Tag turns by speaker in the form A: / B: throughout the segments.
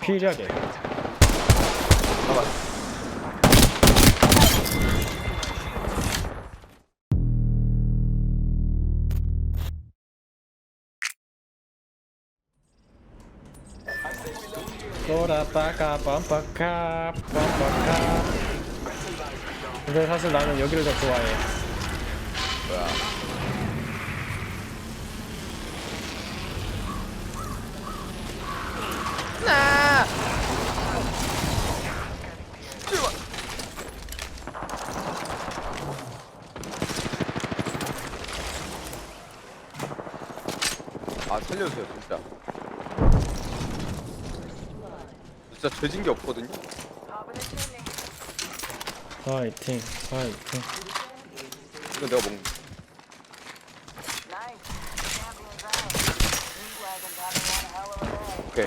A: 필요하게. 돌았다가 뻔뻔카 뻔뻔카 근데 사실 나는 여기를 더 좋아해
B: 뭐야? 살려주세요 진짜. 진짜 죄진 게 없거든요.
A: 파이팅 파이팅
B: 이거 내가 먹는. 오케이.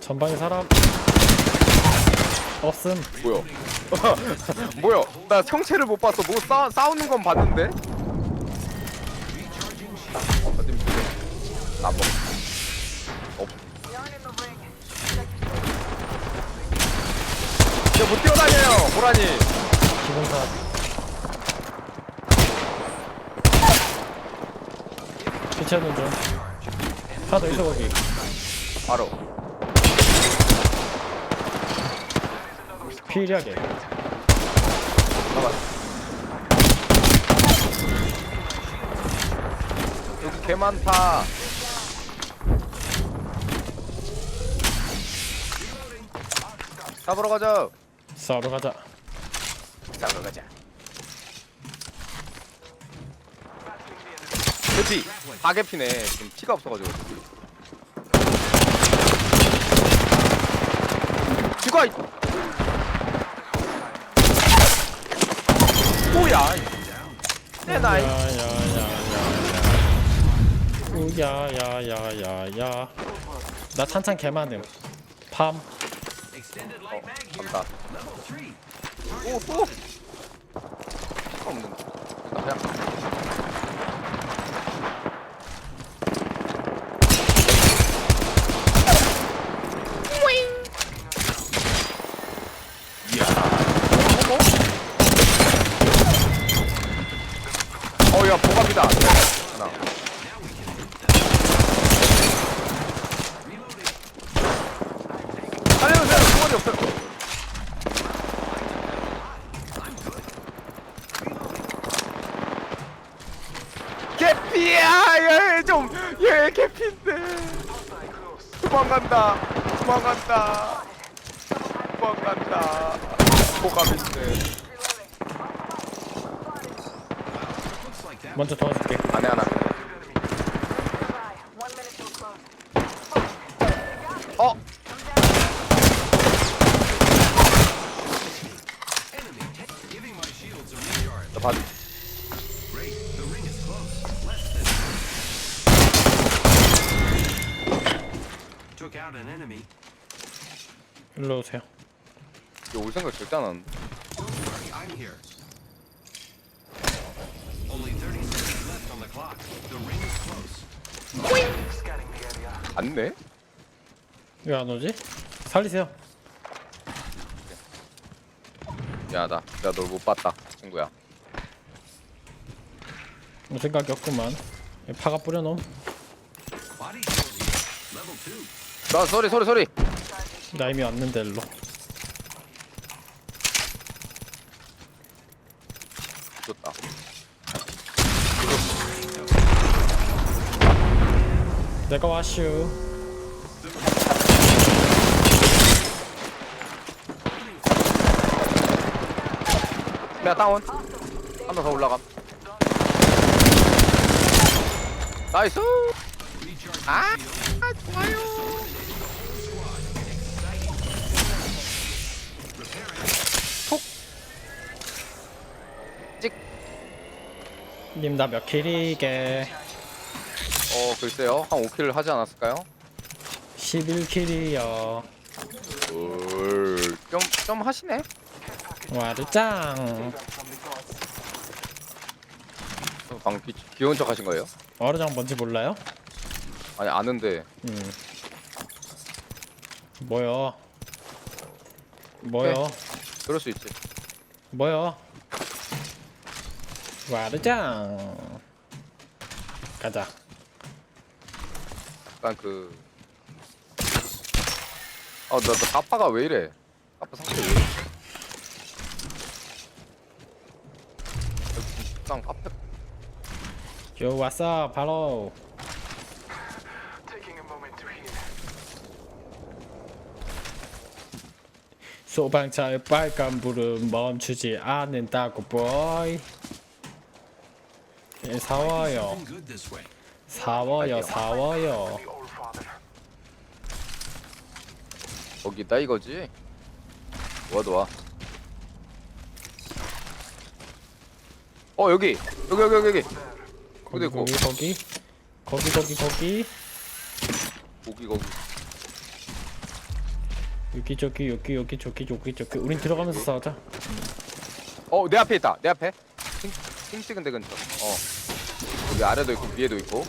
A: 전방에 사람 없음
B: 뭐야? 뭐야? 나 형체를 못 봤어. 뭐 싸, 싸우는 건 봤는데? 보세요. 나 먹. 어. 야못 뛰어다녀요, 보라니.
A: 기본사 피치하는 중 하나 더 있어 거기
B: 바로.
A: 필요하게
B: 봐봐. 여기 개 많다. 잡으러 가자.
A: 싸우러 가자
B: 잡으러 가자. 다 개피네. 지금 피가 없어가지고. 죽어! 이- 뭐야? 내 나이.
A: 우야야야야야 나 찬찬 개 많음 팜
B: 어, 간다. 오, 또! 피가 없는데. 나 그냥. 어? 어, 야, 보갑이다. 하나. 살려주세요. 소원이 없어요. 개피야! 얘 좀, 얘 개피인데. 도망간다. 도망간다. 도망간다. 보갑인데.
A: 먼저 도와줄게
B: 안에 하나. 생각 절대 안 하는데.
C: I'm here. Only 30 seconds left on the clock. The ring is close.
B: 안 내?
A: 왜안 오지? 살리세요
B: 야, 나, 내가 널 못 봤다, 친구야.
A: 뭐 생각이 없구만 파가 뿌려놓음
C: Body shield. Level 2.
B: 자, 소리, 소리, 소리.
A: 나 이미 왔는데 일로
B: 좋다.
A: 내가 와슈
B: 내가 다운. 하나 더 올라감. 나이스. 아, 아, 좋아요.
A: 님 나 몇 킬이게
B: 어, 글쎄요. 한 5킬 하지 않았을까요?
A: 11킬이요
B: 올. 좀, 좀 하시네.
A: 와르짱
B: 귀, 귀여운 척 하신 거예요?
A: 와르짱 뭔지 몰라요?
B: 아니, 아는데.
A: 음 뭐요? 뭐요?
B: 그럴 수 있지
A: 뭐요? 와르장 가자
B: 약간 그 아, 나, 나 까빠가 왜 이래? 까빠 상태 왜 이래? 난 카페
A: 요 왔어 바로
C: Taking a moment to heal.
A: 소방차의 빨간 불은 멈추지 않는다고 보이 예, 사워요.
C: The old father.
B: 거기다 이거지? 와도 와. 어 여기. 여기 여기 여기 여기.
A: 거기. 거기 거기. 거기 거기 거기.
B: 거기 거기.
A: 여기 저기 여기 여기 저기 저기 저기. 우린 들어가면서 싸우자.
B: 어내 앞에 있다. 내 앞에 핑, 핑 찍은 데 근처. 어. 여기 아래도 있고 위에도 있고.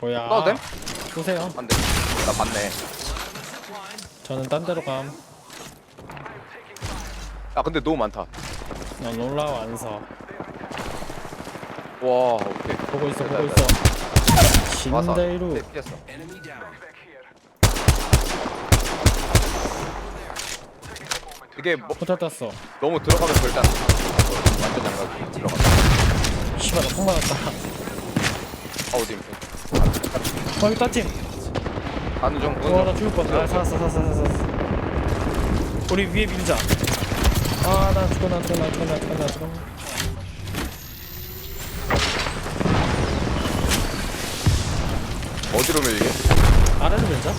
A: 뭐야.
B: 됨?
A: 보세요.
B: 안돼. 나 봤네.
A: 저는 딴 데로 감.
B: 아 근데 너무 많다.
A: 난 올라와 안 서.
B: 와 오케이.
A: 보고 있어 보고. 있어.
B: 와서.
A: 신데이루.
B: 네, 피했어. 이게 뭐,
A: 포탈 땄어.
B: 너무 들어가면서 일단 양각 들어가
A: 씨발 나폭 맞았다
B: 아 어디
A: 어 여기 땄짐
B: 가는 중
A: 어, 와나 죽을 뻔. 아, 살았어, 살았어, 살았어. 살았어. 우리 위에 밀자. 아, 나 죽어, 나 죽어, 나 죽어, 나 죽어, 나 죽어.
B: 어디로 밀게?
A: 아래로 밀자.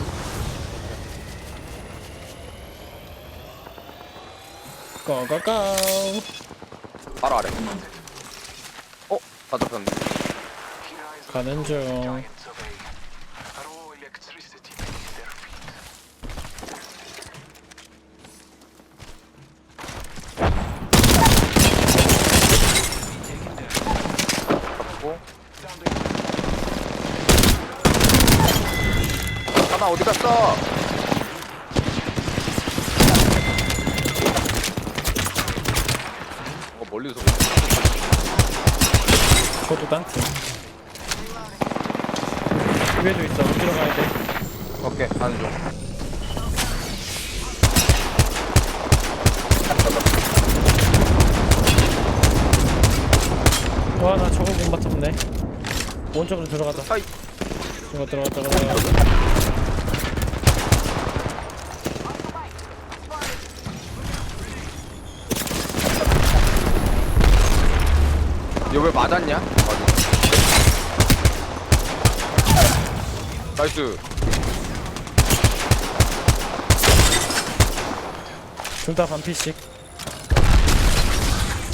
A: 고고고.
B: 바로 아래 어? 다 잡혔네
A: 가는 중.
B: 고 하나 어디 갔어? 멀리서 보네.
A: 저도 딴 팀. 위에도 있어. 어디로 가야 돼?
B: 오케이 가는 중
A: 와, 나 저거 못 맞췄네. 오른쪽으로 들어가자. 들어가, 들어가, 들어가.
B: 이거 왜 맞았냐? 맞아. 나이스
A: 둘 다 반피씩.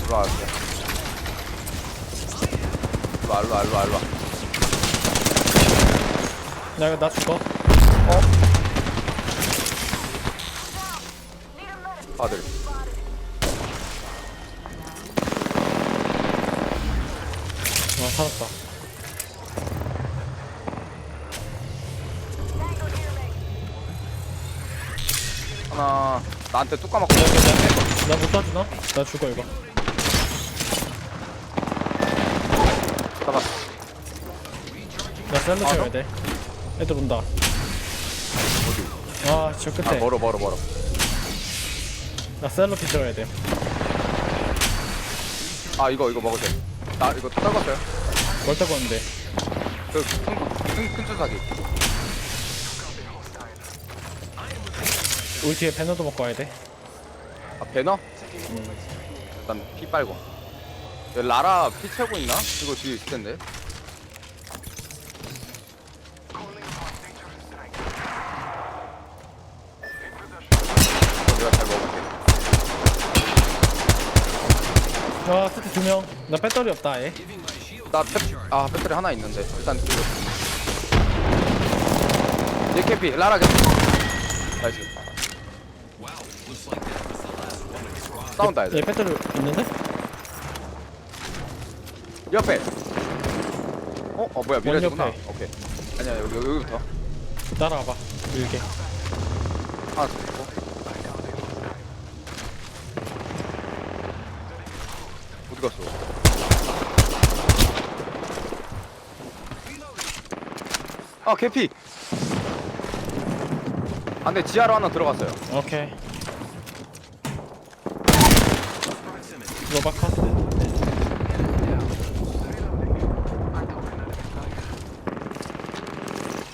B: 일로 와 일로 와 일로 와 일로 와 일로 와
A: 나 이거 나 죽어.
B: 아들
A: 살았다.
B: 하나 나한테 뚝 까먹고
A: 나못 따주나? 나 죽어, 이거.
B: 잡았어
A: 나
B: 아,
A: 채워야
B: 너?
A: 돼. 애들 온다.
B: 어디?
A: 아, 저
B: 아
A: 끝에.
B: 멀어 멀어 멀어
A: 나 셀로피 채워야 돼.
B: 아 이거 이거 먹어도 돼나 이거 떨궜어요
A: 뭘 따고 있는데?
B: 그 큰큰 주사기
A: 우리 뒤에 배너도 먹고 와야 돼.
B: 아 배너? 일단 피 빨고 여기 라라 피 채우고 있나? 이거 뒤에 있을 텐데 이거 내가 잘 먹을게
A: 아, 스트 두 명. 나 배터리 없다, 아예.
B: 나 배, 아 배터리 하나 있는데 일단 들고 얘 캐피 라라 캐피 나이스. 싸운다
A: 얘
B: 애들
A: 배터리 있는데?
B: 옆에 어? 어 뭐야 미래지구나
A: 옆에.
B: 오케이 아니야 여기 여기부터
A: 따라와봐. 밀게.
B: 하나 더 있고. 어디 갔어? 아 개피. 안돼 지하로 하나 들어갔어요.
A: 오케이 로바카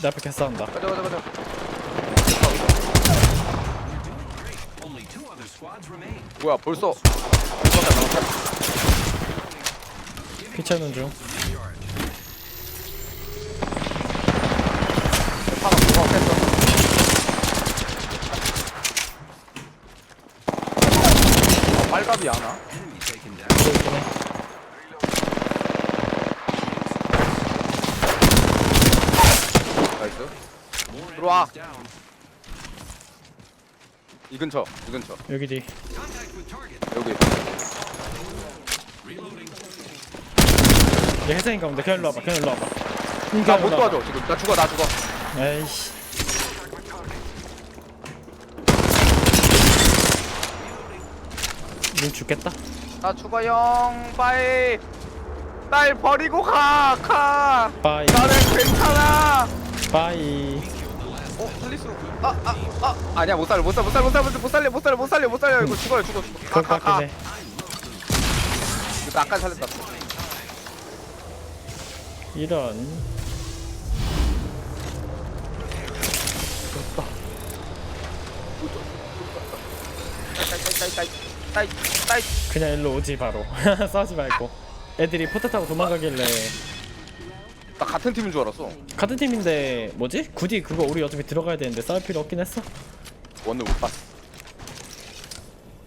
A: 내 앞에 개싸운다
B: 가자 가자 가자.
C: Only two other squads remain.
B: 뭐야 벌써.
A: 피치하는
B: 중하나 도망 뺐어. 아, 빨갑이 하나? 나이스. 들어와. 이 근처 이 근처
A: 여기 뒤.
B: 여기.
A: 얘 혜성이 가운데 그냥 일로 와봐 그냥 일로 와봐
B: 나 못 도와줘 지금 나 죽어 나 죽어.
A: 에이씨 님 죽겠다.
B: 나 죽어용 빨리 날 버리고 가 가.
A: 빠이,
B: 나는 괜찮아.
A: 빠이.
B: 어 살릴 수. 아아아 아, 아, 아. 니야 못살못살못살못살못 살려 못 살려 못 살려 못 살려 이거 죽어요 죽어 죽어.
A: 가, 가, 가.
B: 깜빡이네. 아까 살렸다.
A: 이런.
B: 됐다. 딸딸딸딸.
A: 그냥 일로 오지 바로 싸우지 말고 애들이 포트 타고 도망가길래
B: 나 같은 팀인 줄 알았어.
A: 같은 팀인데 뭐지? 굳이 그거 우리 어차피 들어가야 되는데 싸울 필요 없긴 했어
B: 원을 못 봤어.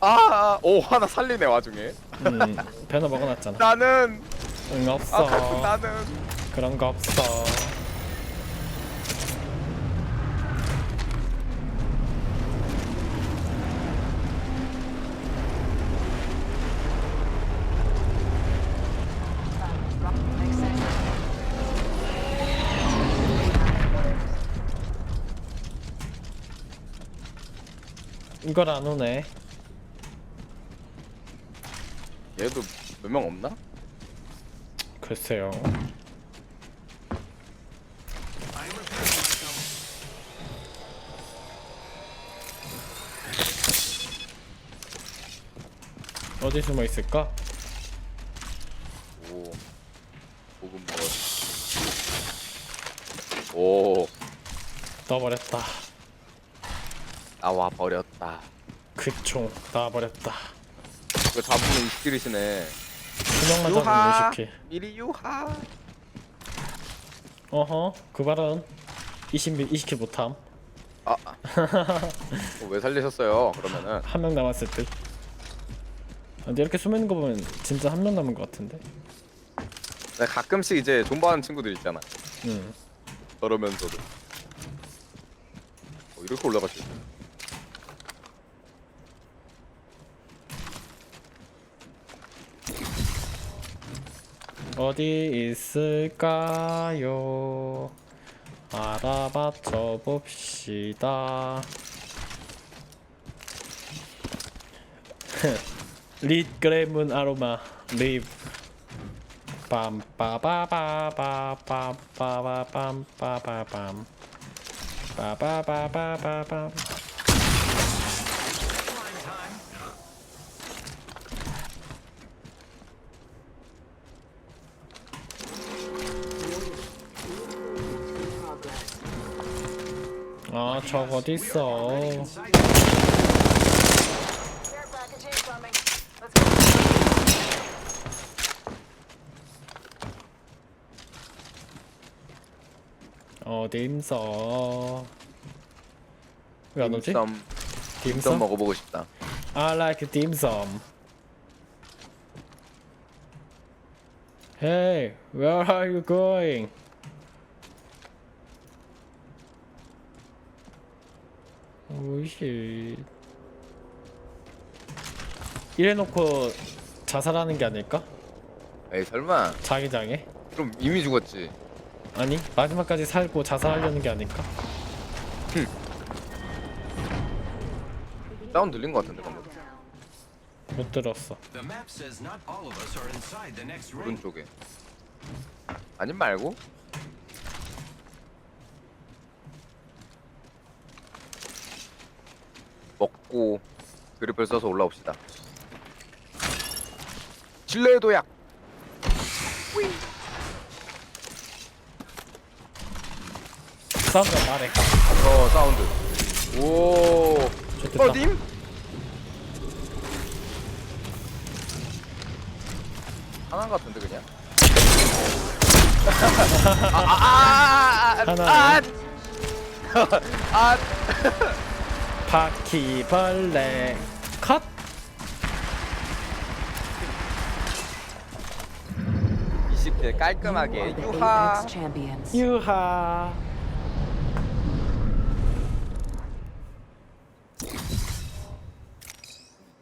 B: 아, 오 하나 살리네 와중에.
A: 음 배너 먹어놨잖아
B: 나는 응아
A: 없어
B: 같은 나는
A: 그런 거 없어 이걸 안 오네
B: 얘도 몇 명 없나?
A: 글쎄요. 어디 숨어 있을까?
B: 오, 조금 뭐. 오,
A: 떠버렸다
B: 나와 버렸다.
A: 그총 나와버렸다
B: 이거 잡으면 이스킬이시네.
A: 수명만
B: 유하,
A: 잡으면 20킬
B: 미리 유하.
A: 어허 그 발언 20, 20킬 못함
B: 아. 어, 왜 살리셨어요? 그러면은
A: 한 명 남았을 듯 근데 이렇게 숨어 있는 거 보면 진짜 한 명 남은 것 같은데
B: 네, 가끔씩 이제 존버하는 친구들 있잖아.
A: 응
B: 그러면서도 어, 이렇게 올라갈 수 어.
A: 어디 있을까요 알아맞혀 봅시다 릿그레문 아로마 리브 빰빠바바바바빰빠바밤빠바밤 빠바바바바밤 아, 적
C: 어디
D: 있어? 어디
A: 있어? 왜 안 오지?
B: 딤섬
A: 딤섬 딤섬?
B: 먹어보고 싶다.
A: I like dimsum. Hey, where are you going? 오씨 이래놓고 자살하는 게 아닐까?
B: 에이 설마.
A: 자기장에?
B: 그럼 이미 죽었지.
A: 아니 마지막까지 살고 자살하려는 게 아닐까?
B: 사운드 들린 거 같은데 방금
A: 못 들었어
C: The map says not all of us are inside the next ring.
B: 오른쪽에 아님 말고 먹고 그립을 써서 올라옵시다 진례의 도약
A: 사운드 말해
B: 어 사운드 오
A: 좋겠다
B: 어딤? 하나 같은데 그냥
A: 하나네.
B: 아아아아
A: 바퀴벌레. 컷!
B: 20킬 깔끔하게 유하.
A: 유하.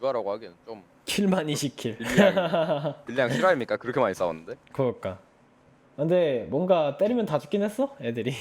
B: 유하라고 하기엔 좀
A: 킬만 20킬.
B: 빌량. 빌량 실화입니까? 그렇게 많이 싸웠는데?
A: 그럴까? 근데 뭔가 때리면 다 죽긴 했어? 애들이